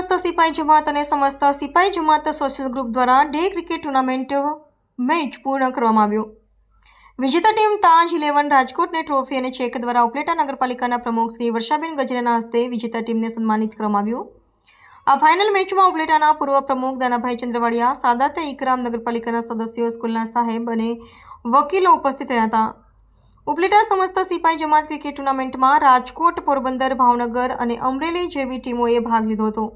સમસ્ત સિપાઈ જમાત અને સમસ્ત સિપાઈ જમાત સોશિયલ ગ્રુપ દ્વારા ડે ક્રિકેટ ટુર્નામેન્ટ મેચ પૂર્ણ કરવામાં આવ્યો વિજેતા ટીમ તાજ ઇલેવન રાજકોટને ટ્રોફી અને ચેક દ્વારા ઉપલેટા નગરપાલિકાના પ્રમુખ શ્રી વર્ષાબેન ગજરેના હસ્તે વિજેતા ટીમને સન્માનિત કરવામાં આવ્યું આ ફાઇનલ મેચમાં ઉપલેટાના પૂર્વ પ્રમુખ દાનાભાઈ ચંદ્રવાડિયા સાદાત ઇકરામ નગરપાલિકાના સદસ્યો સ્કૂલના સાહેબ અને વકીલો ઉપસ્થિત રહ્યા હતા ઉપલેટા સમસ્ત સિપાઈ જમાત ક્રિકેટ ટુર્નામેન્ટમાં રાજકોટ પોરબંદર ભાવનગર અને અમરેલી જેવી ટીમોએ ભાગ લીધો હતો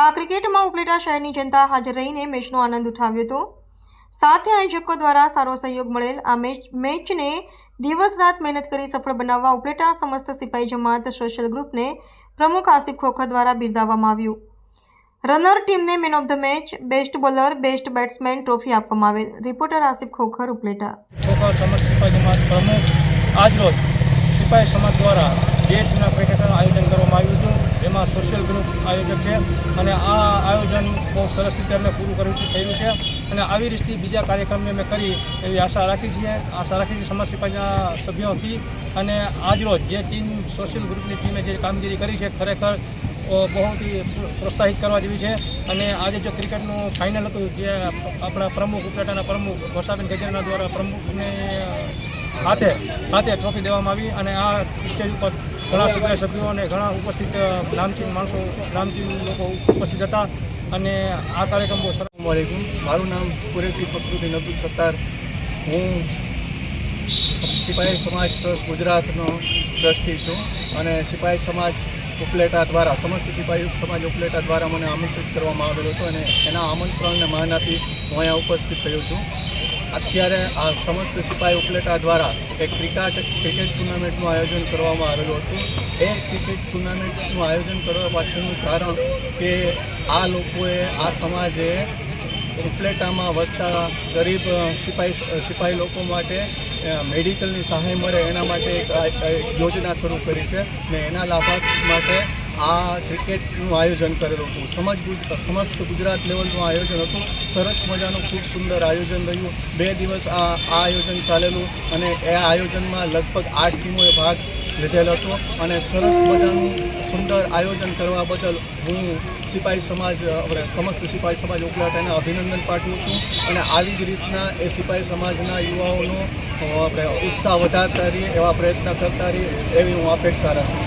આ ક્રિકેટમાં ઉપલેટા શહેરની જનતા હાજર રહીને મેચનો આનંદ ઉઠાવ્યો હતો. સાથે આયોજકો દ્વારા સારો સહયોગ મળેલ આ મેચ, મેચને દિવસ રાત મહેનત કરી સફળ બનાવવા ઉપલેટા સમસ્ત સિપાઈ જમાત સોશિયલ ગ્રુપને પ્રમુખ આસિફ ખોખર દ્વારા બિરદાવવામાં આવ્યું. રનર ટીમને man of the match, best bowler, best batsman trophy આપવામાં આવેલ. રિપોર્ટર આસિફ ખોખર, ઉપલેટા. ખોખર સિપાઈ જમાત પ્રમુખ આજરોજ સિપાઈ સમાજ દ્વારા બે ટીમના આયોજન કરવામાં આવ્યું હતું, એમાં સોશિયલ ગ્રુપ આયોજક છે અને આ આયોજન બહુ સરસ રીતે અમે પૂરું કર્યું થયું છે અને આવી રીતે બીજા કાર્યક્રમને અમે કરી એવી આશા રાખી છીએ, આશા રાખી છીએ સમાજ સિપાહીના સભ્યોથી અને આજરોજ જે ટીમ સોશિયલ ગ્રુપની ટીમે જે કામગીરી કરી છે, ખરેખર બહુ પ્રોત્સાહિત કરવા જેવી છે અને આજે જો ક્રિકેટનું ફાઇનલ હતું, જે આપણા પ્રમુખ ઉપલેટાના પ્રમુખ વર્ષાબેન ગજેરના દ્વારા પ્રમુખને હાથે હાથે ટ્રોફી દેવામાં આવી અને આ સ્ટેજ ઉપર ઘણા સભ્ય સભ્યો અને ઘણા ઉપસ્થિત નામચીન માણસો નામચીન લોકો ઉપસ્થિત હતા અને આ કાર્યક્રમ બહુ સરસ વાલેકુમ મારું નામ કુરેશી ફકરુદ્દીન અબ્દુલ સત્તાર. હું સિપાહી સમાજ ટ્રસ્ટ ગુજરાતનો ટ્રસ્ટી છું અને સિપાહી સમાજ ઉપલેટા દ્વારા, સમસ્ત સિપાહી સમાજ ઉપલેટા દ્વારા મને આમંત્રિત કરવામાં આવેલો હતો અને એના આમંત્રણને માન આપી હું અહીંયા ઉપસ્થિત થયો છું. અત્યારે આ સમસ્ત સિપાહી ઉપલેટા દ્વારા એક ક્રિકેટ ક્રિકેટ ટુર્નામેન્ટનું આયોજન કરવામાં આવેલું હતું. એ ક્રિકેટ ટુર્નામેન્ટનું આયોજન કરવા પાછળનું કારણ કે આ લોકોએ, આ સમાજે ઉપલેટામાં વસતા ગરીબ સિપાઈ સિપાહી લોકો માટે મેડિકલની સહાય મળે એના માટે એક યોજના શરૂ કરી છે ને એના લાભાર્થ માટે આ ક્રિકેટનું આયોજન કરેલું હતું. સમજ સમસ્ત ગુજરાત લેવલનું આયોજન હતું. સરસ મજાનું, ખૂબ સુંદર આયોજન રહ્યું. બે દિવસ આ આ આયોજન ચાલેલું અને એ આયોજનમાં લગભગ આઠ ટીમોએ ભાગ લીધેલો હતો અને સરસ મજાનું, સુંદર આયોજન કરવા બદલ હું સિપાહી સમાજ આપણે સમસ્ત સિપાહી સમાજ ઉપલાટાને અભિનંદન પાઠવું છું અને આવી જ રીતના એ સિપાહી સમાજના યુવાઓનો આપણે ઉત્સાહ વધારતા રહીએ, એવા પ્રયત્ન કરતા રહીએ, એવી હું અપેક્ષા રાખું છું.